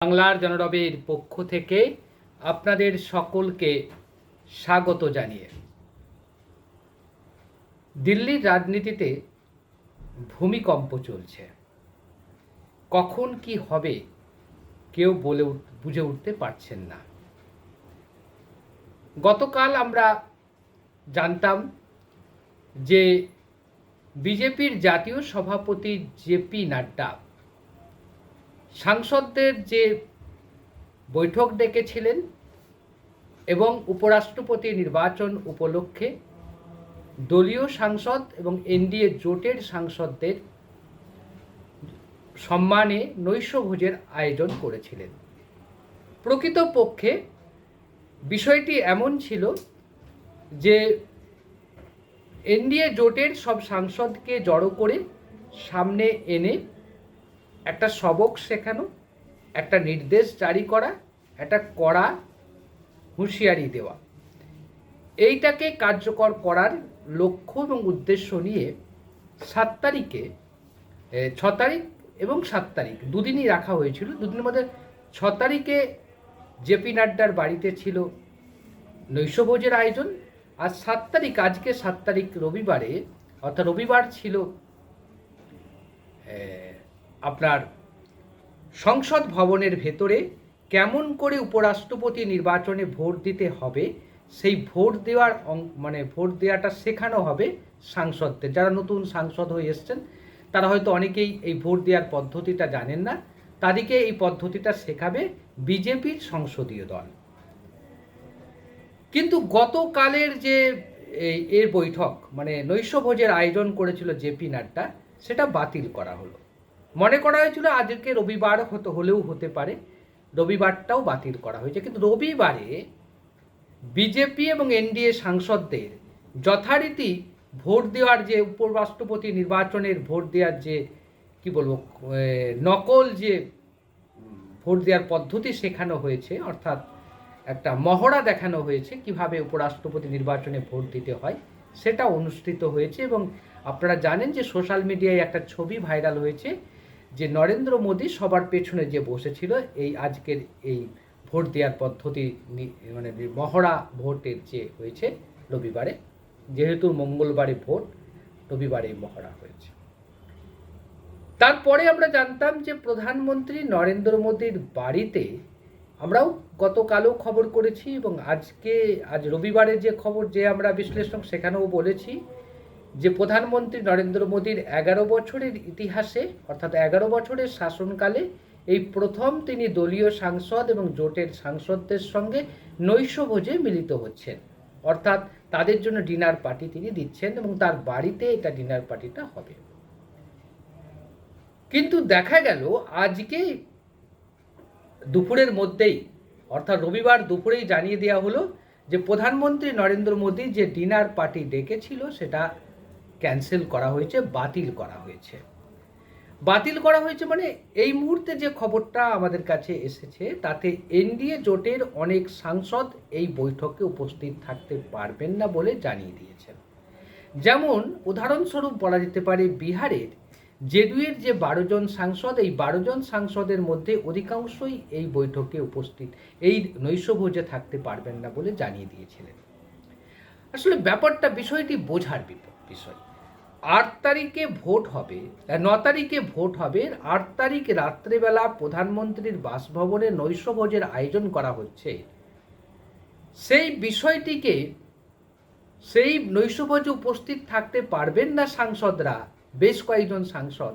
বাংলার জনরবের পক্ষ থেকে আপনাদের সকলকে স্বাগত জানিয়ে। দিল্লির রাজনীতিতে ভূমিকম্প চলছে। কখন কি হবে কেউ বলে বুঝে উঠতে পারছেন না। গতকাল আমরা জানতাম যে বিজেপির জাতীয় সভাপতি জেপি নাড্ডা সাংসদদের যে বৈঠক ডেকেছিলেন এবং উপরাষ্ট্রপতি নির্বাচন উপলক্ষে দলীয় সাংসদ এবং এনডিএ জোটের সাংসদদের সম্মানে নৈশভোজের আয়োজন করেছিলেন। প্রকৃতপক্ষে বিষয়টি এমন ছিল যে এনডিএ জোটের সব সাংসদকে জড়ো করে সামনে এনে একটা সবক শেখানো, একটা নির্দেশ জারি করা, একটা কড়া হুঁশিয়ারি দেওয়া। এইটাকে কার্যকর করার লক্ষ্য এবং উদ্দেশ্য নিয়ে সাত তারিখে ছ তারিখ এবং সাত তারিখ দুদিনই রাখা হয়েছিল। দুদিনের মধ্যে ছ তারিখে জেপি নাড্ডার বাড়িতে ছিল নৈশভোজের আয়োজন আর সাত তারিখ, আজকে সাত তারিখ রবিবারে, অর্থাৎ রবিবার ছিল আপনার সংসদ ভবনের ভেতরে কেমন করে উপরাষ্ট্রপতি নির্বাচনে ভোট দিতে হবে, সেই ভোট দেওয়ার মানে ভোট দেওয়াটা শেখানো হবে সাংসদদের। যারা নতুন সাংসদ হয়ে এসছেন, তারা হয়তো অনেকেই এই ভোট দেওয়ার পদ্ধতিটা জানেন না। তাদেরকে এই পদ্ধতিটা শেখাবে বিজেপির সংসদীয় দল। কিন্তু গতকালের যে এর বৈঠক মানে নৈশভোজের আয়োজন করেছিল জেপি নাড্ডা, সেটা বাতিল করা হলো। মনে করা হয়েছিল আজকে রবিবার হতে হলেও হতে পারে। রবিবারটাও বাতিল করা হয়েছে। কিন্তু রবিবারে বিজেপি এবং এনডিএ সাংসদদের যথারীতি ভোট দেওয়ার যে উপরাষ্ট্রপতি নির্বাচনের ভোট দেওয়ার যে, কি বলব নকল যে ভোট দেওয়ার পদ্ধতি শেখানো হয়েছে, অর্থাৎ একটা মহড়া দেখানো হয়েছে কীভাবে উপরাষ্ট্রপতি নির্বাচনে ভোট দিতে হয়, সেটা অনুষ্ঠিত হয়েছে এবং আপনারা জানেন যে সোশ্যাল মিডিয়ায় একটা ছবি ভাইরাল হয়েছে। যে নরেন্দ্র মোদী সবার পেছনে যে বসেছিল, এই আজকের এই ভোট দেওয়ার পদ্ধতি মানে মহড়া ভোটের যে হয়েছে রবিবারে, যেহেতু মঙ্গলবারে ভোট, রবিবারে মহড়া হয়েছে। তারপরে আমরা জানতাম যে প্রধানমন্ত্রী নরেন্দ্র মোদীর বাড়িতে আমরাও গতকালও খবর করেছি এবং আজকে, আজ রবিবারে যে খবর যে আমরা বিশ্লেষণ সেখানেও বলেছি যে প্রধানমন্ত্রী নরেন্দ্র মোদীর এগারো বছরের ইতিহাসে, অর্থাৎ এগারো বছরের শাসনকালে, এই প্রথম তিনি দলীয় সাংসদ এবং জোটের সাংসদদের সঙ্গে নৈশভোজে মিলিত হচ্ছেন। অর্থাৎ তাদের জন্য ডিনার পার্টি তিনি দিচ্ছেন এবং তার বাড়িতে এটা ডিনার পার্টিটা হবে। কিন্তু দেখা গেল, আজকে দুপুরের মধ্যেই, অর্থাৎ রবিবার দুপুরেই জানিয়ে দেওয়া হলো যে প্রধানমন্ত্রী নরেন্দ্র মোদী যে ডিনার পার্টি ডেকেছিল, সেটা ক্যান্সেল করা হয়েছে, বাতিল করা হয়েছে। বাতিল করা হয়েছে মানে এই মুহূর্তে যে খবরটা আমাদের কাছে এসেছে, তাতে এনডিএ জোটের অনেক সাংসদ এই বৈঠকে উপস্থিত থাকতে পারবেন না বলে জানিয়ে দিয়েছেন। যেমন উদাহরণস্বরূপ বলা যেতে পারে, বিহারের জেডিউয়ের যে বারো জন সাংসদ, এই বারো জন সাংসদের মধ্যে অধিকাংশই এই বৈঠকে উপস্থিত, এই নৈশভোজে থাকতে পারবেন না বলে জানিয়ে দিয়েছিলেন। আসলে ব্যাপারটা, বিষয়টি বোঝার বিষয়। আট তারিখে ভোট হবে ন তারিখে ভোট হবে, আট তারিখ রাত্রেবেলা প্রধানমন্ত্রীর বাসভবনে নৈশভোজের আয়োজন করা হচ্ছে। সেই বিষয়টিকে, সেই নৈশভোজে উপস্থিত থাকতে পারবেন না সাংসদরা, বেশ কয়েকজন সাংসদ।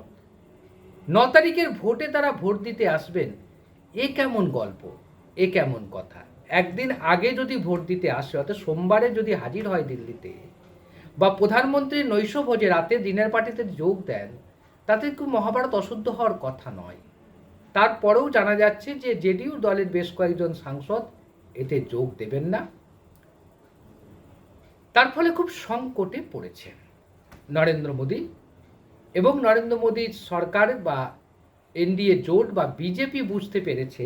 ন তারিখের ভোটে তারা ভোট দিতে আসবেন। এ কেমন গল্প? এ কেমন কথা? একদিন আগে যদি ভোট দিতে আসে, অর্থাৎ সোমবারে যদি হাজির হয় দিল্লিতে, বা প্রধানমন্ত্রী নৈশভোজে রাতে দিনের পার্টিতে যোগ দেন, তাতে খুব মহাভারত অশুদ্ধ হওয়ার কথা নয়। তারপরেও জানা যাচ্ছে যে জেডিইউ দলের বেশ কয়েকজন সাংসদ এতে যোগ দেবেন না। তার ফলে খুব সংকটে পড়েছে নরেন্দ্র মোদী এবং নরেন্দ্র মোদীর সরকার বা এনডিএ জোট বা বিজেপি বুঝতে পেরেছে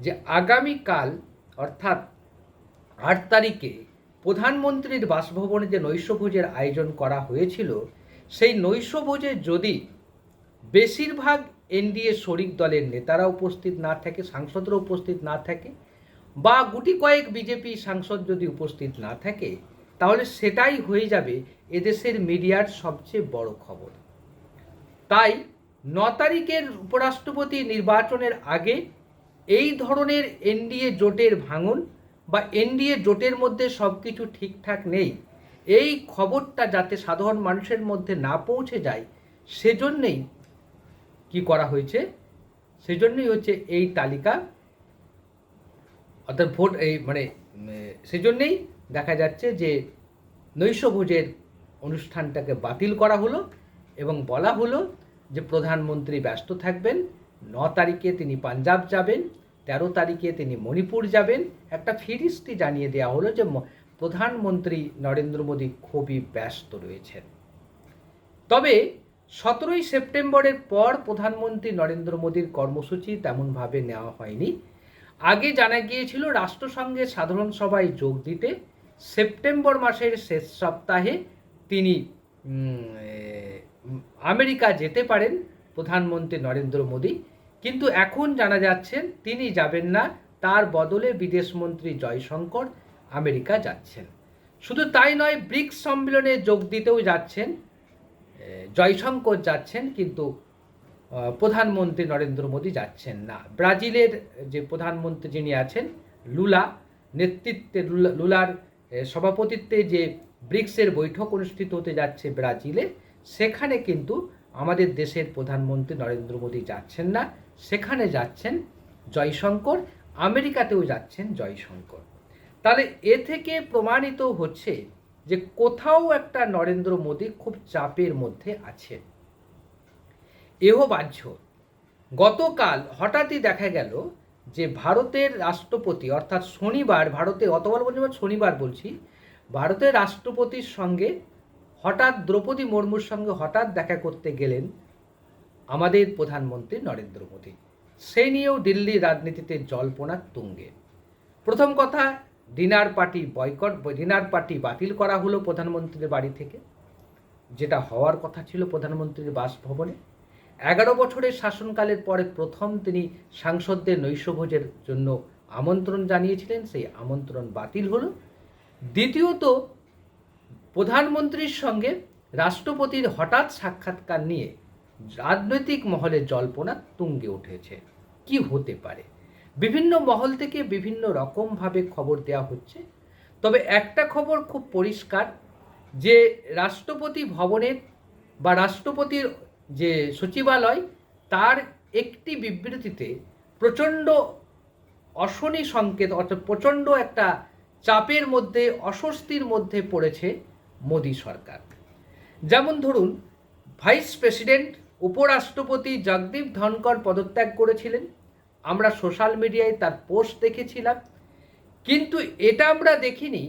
যে আগামীকাল অর্থাৎ আট তারিখে প্রধানমন্ত্রীর বাসভবনে যে নৈশভোজের আয়োজন করা হয়েছিল, সেই নৈশভোজে যদি বেশিরভাগ এনডিএ শরিক দলের নেতারা উপস্থিত না থাকে, সাংসদরা উপস্থিত না থাকে বা গুটি কয়েক বিজেপি সাংসদ যদি উপস্থিত না থাকে, তাহলে সেটাই হয়ে যাবে এদেশের মিডিয়ার সবচেয়ে বড় খবর। তাই ন তারিখের উপরাষ্ট্রপতি নির্বাচনের আগে এই ধরনের এনডিএ জোটের ভাঙন বা এনডিএ জোটের মধ্যে সব কিছু ঠিকঠাক নেই, এই খবরটা যাতে সাধারণ মানুষের মধ্যে না পৌঁছে যায়, সেজন্যেই কি করা হয়েছে? সেজন্যই হচ্ছে এই তালিকা, অর্থাৎ ভোট, এই মানে সেজন্যেই দেখা যাচ্ছে যে নৈশভোজের অনুষ্ঠানটাকে বাতিল করা হলো এবং বলা হলো যে প্রধানমন্ত্রী ব্যস্ত থাকবেন ন তারিখে তিনি পাঞ্জাব যাবেন, তেরো তারিখে তিনি মণিপুর যাবেন। একটা ফিরিস্তি জানিয়ে দেওয়া হলো যে প্রধানমন্ত্রী নরেন্দ্র মোদী খুবই ব্যস্ত রয়েছেন। তবে সতেরোই সেপ্টেম্বরের পর প্রধানমন্ত্রী নরেন্দ্র মোদীর কর্মসূচি তেমনভাবে নেওয়া হয়নি। আগে জানা গিয়েছিল রাষ্ট্রসংঘের সাধারণ সভায় যোগ দিতে। সেপ্টেম্বর মাসের শেষ সপ্তাহে তিনি আমেরিকা যেতে পারেন। প্রধানমন্ত্রী নরেন্দ্র মোদী। কিন্তু এখন জানা যাচ্ছে তিনি যাবেন না, তার বদলে বিদেশমন্ত্রী জয়শঙ্কর আমেরিকা যাচ্ছেন। শুধু তাই নয়, ব্রিক্স সম্মেলনে যোগ দিতেও যাচ্ছেন জয়শঙ্কর যাচ্ছেন, কিন্তু প্রধানমন্ত্রী নরেন্দ্র মোদী যাচ্ছেন না। ব্রাজিলের যে প্রধানমন্ত্রী যিনি আছেন, লুলা, নেতৃত্বে লুলার সভাপতিত্বে যে ব্রিক্সের বৈঠক অনুষ্ঠিত হতে যাচ্ছে ব্রাজিলে, সেখানে কিন্তু আমাদের দেশের প্রধানমন্ত্রী নরেন্দ্র মোদী যাচ্ছেন না, সেখানে যাচ্ছেন জয়শঙ্কর, আমেরিকাতেও যাচ্ছেন জয়শঙ্কর। তাহলে এ থেকে প্রমাণিত হচ্ছে যে কোথাও একটা নরেন্দ্র মোদী খুব চাপের মধ্যে আছে এও বাহ্য। গতকাল হঠাৎই দেখা গেল যে ভারতের রাষ্ট্রপতি, অর্থাৎ শনিবার ভারতে অতবার বলছি শনিবার বলছি, ভারতের রাষ্ট্রপতির সঙ্গে হঠাৎ দ্রৌপদী মুর্মুর সঙ্গে হঠাৎ দেখা করতে গেলেন আমাদের প্রধানমন্ত্রী নরেন্দ্র মোদী। সে নিয়েও দিল্লি রাজনীতিতে জল্পনা তুঙ্গে। প্রথম কথা, dinner party boycott, dinner party বাতিল করা হলো প্রধানমন্ত্রীর বাড়ি থেকে। যেটা হওয়ার কথা ছিল প্রধানমন্ত্রীর বাসভবনে। এগারো বছরের শাসনকালের পরে প্রথম তিনি সাংসদদের নৈশভোজের জন্য আমন্ত্রণ জানিয়েছিলেন। সেই আমন্ত্রণ বাতিল হলো। দ্বিতীয়ত প্রধানমন্ত্রীর সঙ্গে রাষ্ট্রপতির হঠাৎ সাক্ষাৎকার নিয়ে রাজনৈতিক মহলে জল্পনা তুঙ্গে উঠেছে। কি হতে পারে? বিভিন্ন মহল থেকে বিভিন্ন রকমভাবে খবর দেওয়া হচ্ছে। তবে একটা খবর খুব পরিষ্কার, যে রাষ্ট্রপতি ভবনের বা রাষ্ট্রপতির যে সচিবালয়, তার একটি বিবৃতিতে প্রচণ্ড অশনি সংকেত অর্থাৎ প্রচণ্ড একটা চাপের মধ্যে, অস্বস্তির মধ্যে পড়েছে মোদী সরকার। যেমন ধরুন, ভাইস প্রেসিডেন্ট, উপরাষ্ট্রপতি জগদীপ ধনকর পদত্যাগ করেছিলেন। আমরা সোশ্যাল মিডিয়ায় তার পোস্ট দেখেছিলাম। কিন্তু এটা আমরা দেখিনি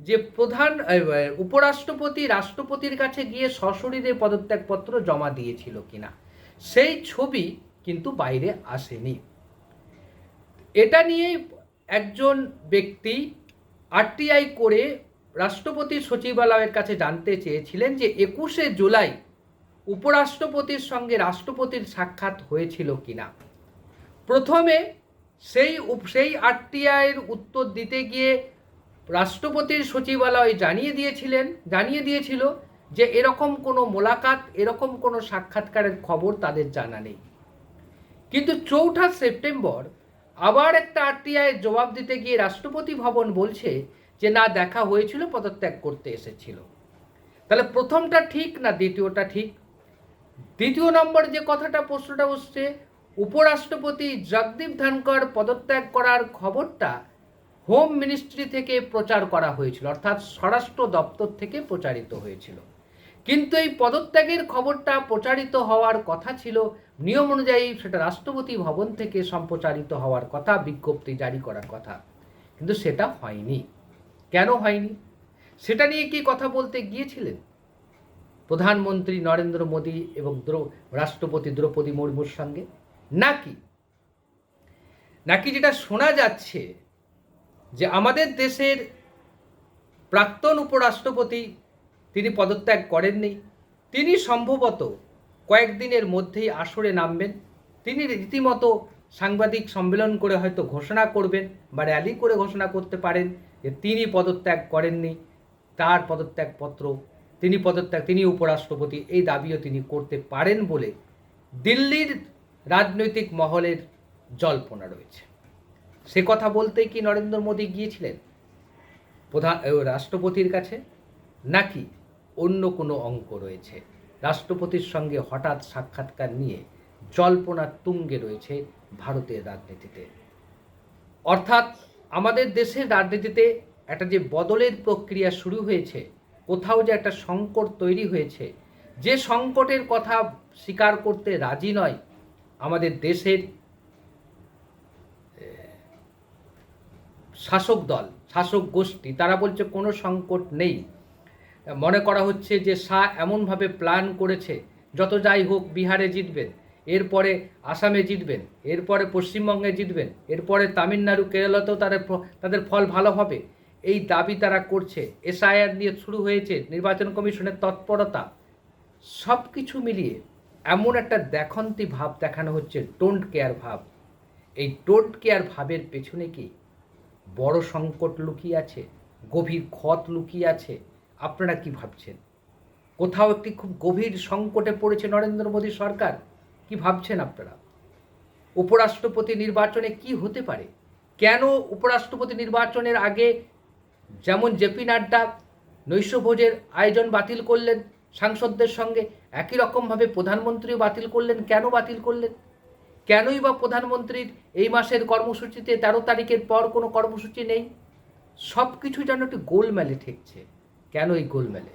যে প্রধান উপরাষ্ট্রপতি, রাষ্ট্রপতির কাছে গিয়ে সশরীরে পদত্যাগপত্র জমা দিয়েছিল কিনা, সেই ছবি কিন্তু বাইরে আসেনি। এটা নিয়ে একজন ব্যক্তি আরটিআই করে রাষ্ট্রপতির সচিবালয়ের কাছে জানতে চেয়েছিলেন যে একুশে জুলাই উপরাষ্ট্রপতির সঙ্গে রাষ্ট্রপতির সাক্ষাৎ হয়েছিল কিনা। প্রথমে সেই সেই আরটিআইয়ের উত্তর দিতে গিয়ে রাষ্ট্রপতির সচিবালয় জানিয়ে দিয়েছিলেন, জানিয়ে দিয়েছিল যে এরকম কোনো মোলাকাত, এরকম কোনো সাক্ষাৎকারের খবর তাদের জানা নেই। কিন্তু চৌঠা সেপ্টেম্বর আবার একটা আরটিআই জবাব দিতে গিয়ে রাষ্ট্রপতি ভবন বলছে যে না, দেখা হয়েছিল, পদত্যাগ করতে এসেছিল। তাহলে প্রথমটা ঠিক না দ্বিতীয়টা ঠিক? দ্বিতীয় নম্বর যে কথাটা, প্রশ্নটা উঠছে, উপরাষ্ট্রপতি জগদীপ ধনকর পদত্যাগ করার খবরটা হোম মিনিস্ট্রি থেকে প্রচার করা হয়েছিল, অর্থাৎ স্বরাষ্ট্র দপ্তর থেকে প্রচারিত হয়েছিল। কিন্তু এই পদত্যাগের খবরটা প্রচারিত হওয়ার কথা ছিল, নিয়ম অনুযায়ী সেটা রাষ্ট্রপতি ভবন থেকে সম্প্রচারিত হওয়ার কথা, বিজ্ঞপ্তি জারি করার কথা। কিন্তু সেটা হয়নি। কেন হয়নি? সেটা নিয়ে কি কথা বলতে গিয়েছিলেন? প্রধানমন্ত্রী নরেন্দ্র মোদী এবং রাষ্ট্রপতি দ্রৌপদী মুর্মুর সঙ্গে? নাকি? নাকি যেটা শোনা যাচ্ছে যে আমাদের দেশের প্রাক্তন উপরাষ্ট্রপতি তিনি পদত্যাগ করেননি, তিনি সম্ভবত কয়েকদিনের মধ্যেই আসরে নামবেন, তিনি রীতিমতো সাংবাদিক সম্মেলন করে হয়তো ঘোষণা করবেন বা র্যালি করে ঘোষণা করতে পারেন যে তিনি পদত্যাগ করেননি, তার পদত্যাগপত্র, তিনি পদত্যাগ, তিনি উপরাষ্ট্রপতি, এই দাবিও তিনি করতে পারেন বলে দিল্লির রাজনৈতিক মহলের জল্পনা রয়েছে। সে কথা বলতেই কি নরেন্দ্র মোদী গিয়েছিলেন? প্রধান রাষ্ট্রপতির কাছে? নাকি অন্য কোনো অঙ্ক রয়েছে? রাষ্ট্রপতির সঙ্গে হঠাৎ সাক্ষাৎকার নিয়ে জল্পনা তুঙ্গে রয়েছে ভারতের রাজনীতিতে। অর্থাৎ আমাদের দেশের রাজনীতিতে একটা যে বদলের প্রক্রিয়া শুরু হয়েছে, কোথাও যে একটা সংকট তৈরি হয়েছে, যে সংকটের কথা স্বীকার করতে রাজি নয় আমাদের দেশের শাসক দল, শাসক গোষ্ঠী, তারা বলছে কোনো সংকট নেই। মনে করা হচ্ছে যে শাহ এমনভাবে প্ল্যান করেছে, যত যাই হোক বিহারে জিতবেন। এরপরে আসামে জিতবেন, এরপরে পশ্চিমবঙ্গে জিতবেন, এরপরে তামিলনাড়ু, কেরালাতেও তাদের তাদের ফল ভালো হবে। এই দাবি তারা করছে। এসআইআর নিয়ে শুরু হয়েছে নির্বাচন কমিশনের তৎপরতা। সব কিছু মিলিয়ে এমন একটা দেখন্তি ভাব দেখানো হচ্ছে ডোন্ট কেয়ার ভাব। এই ডোন্ট কেয়ার ভাবের পেছনে কি বড় সংকট লুকিয়ে আছে, গভীর ক্ষত লুকিয়ে আছে? আপনারা কি ভাবছেন? কোথাও একটি খুব গভীর সংকটে পড়েছে নরেন্দ্র মোদী সরকার। কি ভাবছেন আপনারা? উপরাষ্ট্রপতি নির্বাচনে কি হতে পারে? কেন উপরাষ্ট্রপতি নির্বাচনের আগে যেমন জেপি নাড্ডা নৈশভোজের আয়োজন বাতিল করলেন, সাংসদদের সঙ্গে একই রকমভাবে প্রধানমন্ত্রীও বাতিল করলেন, কেন বাতিল করলেন? কেনই বা প্রধানমন্ত্রীর এই মাসের কর্মসূচিতে তেরো তারিখের পর কোনো কর্মসূচি নেই? সব কিছু যেন একটু গোলমেলে ঠেকছে। কেন এই গোলমেলে?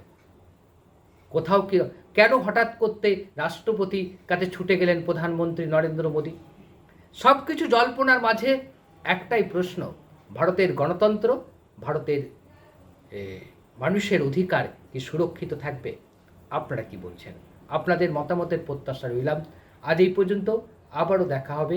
কোথাও কি, কেন হঠাৎ করতে রাষ্ট্রপতি কাছে ছুটে গেলেন প্রধানমন্ত্রী নরেন্দ্র মোদী? সব কিছু জল্পনার মাঝে একটাই প্রশ্ন, ভারতের গণতন্ত্র, ভারতের মানুষের অধিকার কি সুরক্ষিত থাকবে? আপনারা কি বলছেন? আপনাদের মতামতের প্রত্যাশা রইলাম। আজ এই পর্যন্ত, আবারও দেখা হবে